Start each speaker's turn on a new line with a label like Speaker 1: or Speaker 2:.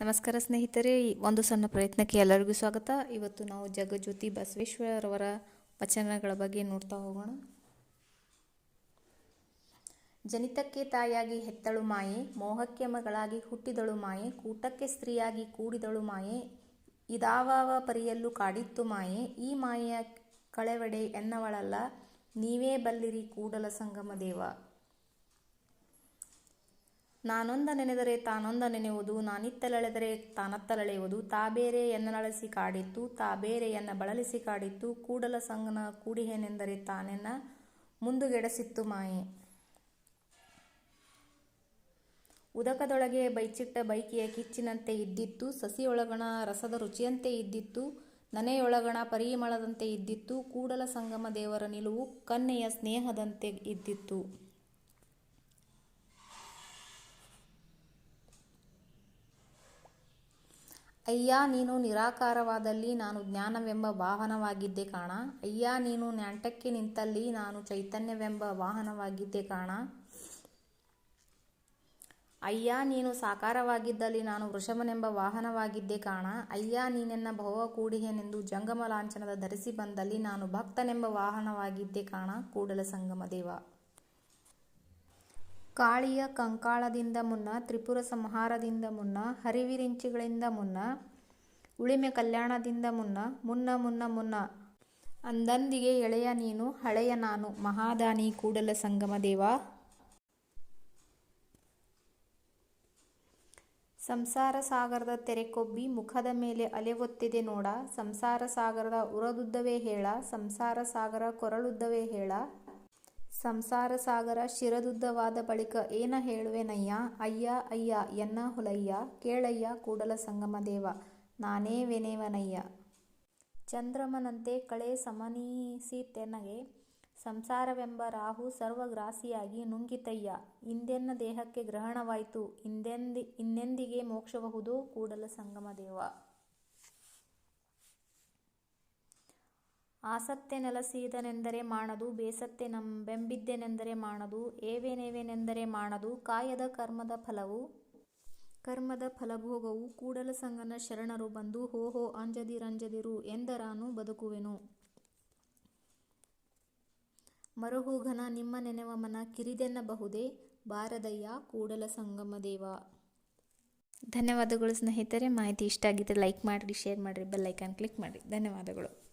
Speaker 1: ನಮಸ್ಕಾರ ಸ್ನೇಹಿತರೆ ಒಂದು ಸಣ್ಣ ಪ್ರಯತ್ನಕ್ಕೆ ಎಲ್ಲರಿಗೂ ಸ್ವಾಗತ. ಇವತ್ತು ನಾವು ಜಗಜ್ಯೋತಿ ಬಸವೇಶ್ವರವರ ವಚನಗಳ ಬಗ್ಗೆ ನೋಡ್ತಾ ಹೋಗೋಣ. ಜನಿತಕ್ಕೆ ತಾಯಿಯಾಗಿ ಹೆತ್ತಳು ಮಾಯೆ, ಮೋಹಕ್ಕೆ ಮಗಳಾಗಿ ಹುಟ್ಟಿದಳು ಮಾಯೆ, ಕೂಟಕ್ಕೆ ಸ್ತ್ರೀಯಾಗಿ ಕೂಡಿದಳು ಮಾಯೆ ಇದಾವ ಪರಿಯಲ್ಲೂ ಕಾಡಿತ್ತು ಮಾಯೆ, ಈ ಮಾಯೆಯ ಕಳೆವಡೆ ಎನ್ನವಳಲ್ಲ, ನೀವೇ ಬಲ್ಲಿರಿ ಕೂಡಲ ಸಂಗಮ ದೇವ. ನಾನೊಂದ ನೆನೆದರೆ ತಾನೊಂದ ನೆನೆಯುವುದು, ನಾನಿತ್ತಲೆಳೆದರೆ ತಾನತ್ತಲೆಳೆಯುವುದು. ತಾ ಬೇರೆ ಎನ್ನಳಸಿ ಕಾಡಿತ್ತು ತಾ ಬೇರೆ ಎನ್ನ ಬಳಲಿಸಿ ಕಾಡಿತ್ತು. ಕೂಡಲ ಸಂಗನ ಕೂಡಿಹೇನೆಂದರೆ ತಾನೆನ್ನ ಮುಂದುಗೆಡಸಿತ್ತು ಮಾಯೆ. ಉದಕದೊಳಗೆ ಬೈಚಿಟ್ಟ ಬೈಕಿಯ ಕಿಚ್ಚಿನಂತೆ ಇದ್ದಿತ್ತು. ಸಸಿಯೊಳಗಣ ರಸದ ರುಚಿಯಂತೆ ಇದ್ದಿತ್ತು. ನನೆಯೊಳಗಣ ಪರಿಮಳದಂತೆ ಇದ್ದಿತ್ತು. ಕೂಡಲ ಸಂಗಮ ದೇವರ ನಿಲುವು ಕನ್ನೆಯ ಸ್ನೇಹದಂತೆ ಇದ್ದಿತ್ತು. ಅಯ್ಯ, ನೀನು ನಿರಾಕಾರವಾದಲ್ಲಿ ನಾನು ಜ್ಞಾನವೆಂಬ ವಾಹನವಾಗಿದ್ದೆ ಕಾಣ. ಅಯ್ಯ, ನೀನು ನ್ಯಾಂಟಕ್ಕೆ ನಿಂತಲ್ಲಿ ನಾನು ಚೈತನ್ಯವೆಂಬ ವಾಹನವಾಗಿದ್ದೆ ಕಾಣ. ಅಯ್ಯ, ನೀನು ಸಾಕಾರವಾಗಿದ್ದಲ್ಲಿ ನಾನು ವೃಷಭನೆಂಬ ವಾಹನವಾಗಿದ್ದೆ ಕಾಣ. ಅಯ್ಯ, ನೀನೆನ್ನ ಭವ ಕೂಡಿಹೆನೆಂದು ಜಂಗಮ ಲಾಂಛನದ ಧರಿಸಿ ಬಂದಲ್ಲಿ ನಾನು ಭಕ್ತನೆಂಬ ವಾಹನವಾಗಿದ್ದೆ ಕಾಣ. ಕೂಡಲ ಸಂಗಮ ದೇವ. ಕಾಳಿಯ ಕಂಕಾಳದಿಂದ ಮುನ್ನ, ತ್ರಿಪುರ ಸಂಹಾರದಿಂದ ಮುನ್ನ, ಹರಿವಿರಿಂಚಿಗಳಿಂದ ಮುನ್ನ, ಉಳಿಮೆ ಕಲ್ಯಾಣದಿಂದ ಮುನ್ನ ಮುನ್ನ ಮುನ್ನ ಮುನ್ನ, ಅಂದಂದಿಗೆ ಎಳೆಯ ನೀನು, ಹಳೆಯ ನಾನು, ಮಹಾದಾನಿ ಕೂಡಲ ಸಂಗಮ ದೇವ. ಸಂಸಾರ ಸಾಗರದ ತೆರೆಕೊಬ್ಬಿ ಮುಖದ ಮೇಲೆ ಅಲೆ ಒತ್ತಿದೆ ನೋಡ, ಸಂಸಾರ ಸಾಗರದ ಉರದುದ್ದವೇ ಹೇಳ, ಸಂಸಾರ ಸಾಗರ ಕೊರಳುದ್ದವೇ ಹೇಳ. ಸಂಸಾರ ಸಾಗರ ಶಿರದುದ್ದವಾದ ಬಳಿಕ ಏನ ಹೇಳುವೆನಯ್ಯ? ಅಯ್ಯ ಅಯ್ಯ, ಎನ್ನ ಹುಲಯ್ಯ? ಕೇಳಯ್ಯ, ಕೂಡಲ ಸಂಗಮ ದೇವ ನಾನೇ ವೆನೇವನಯ್ಯ ಚಂದ್ರಮನಂತೆ ಕಳೆ ಸಮನೀಸಿತೆನಗೆ ಸಂಸಾರವೆಂಬ ರಾಹು ಸರ್ವಗ್ರಾಸಿಯಾಗಿ ನುಂಗಿತಯ್ಯ. ಇಂದೆನ್ನ ದೇಹಕ್ಕೆ ಗ್ರಹಣವಾಯಿತು. ಇಂದೆಂದಿ, ಇನ್ನೆಂದಿಗೆ ಮೋಕ್ಷಬಹುದು ಕೂಡಲ ಸಂಗಮ ದೇವ ಆಸತ್ತೆ ನೆಲಸಿದನೆಂದರೆ ಮಾಡದು ಬೇಸತ್ತೆ ನಂಬೆಂಬಿದ್ದೆನೆಂದರೆ ಮಾಡದು ಏವೇನೇವೇನೆಂದರೆ ಮಾಡದು ಕಾಯದ ಕರ್ಮದ ಫಲವು, ಕರ್ಮದ ಫಲಭೋಗವು ಕೂಡಲ ಸಂಗನ ಶರಣರು ಬಂದು ಹೋಹೋ ಅಂಜದಿರಂಜದಿರು ಎಂದರಾನು ಬದುಕುವೆನು. ಮರುಹೋಘನ ನಿಮ್ಮ ನೆನೆವ ಮನ ಕಿರಿದೆನ್ನಬಹುದೇ, ಬಾರದಯ್ಯ ಕೂಡಲ ಸಂಗಮ ದೇವ. ಧನ್ಯವಾದಗಳು ಸ್ನೇಹಿತರೆ. ಮಾಹಿತಿ ಇಷ್ಟ ಆಗಿದ್ದರೆ ಲೈಕ್ ಮಾಡಿರಿ ಶೇರ್ ಮಾಡಿರಿ ಬೆಲ್ ಐಕಾನ್ ಕ್ಲಿಕ್ ಮಾಡಿರಿ. ಧನ್ಯವಾದಗಳು.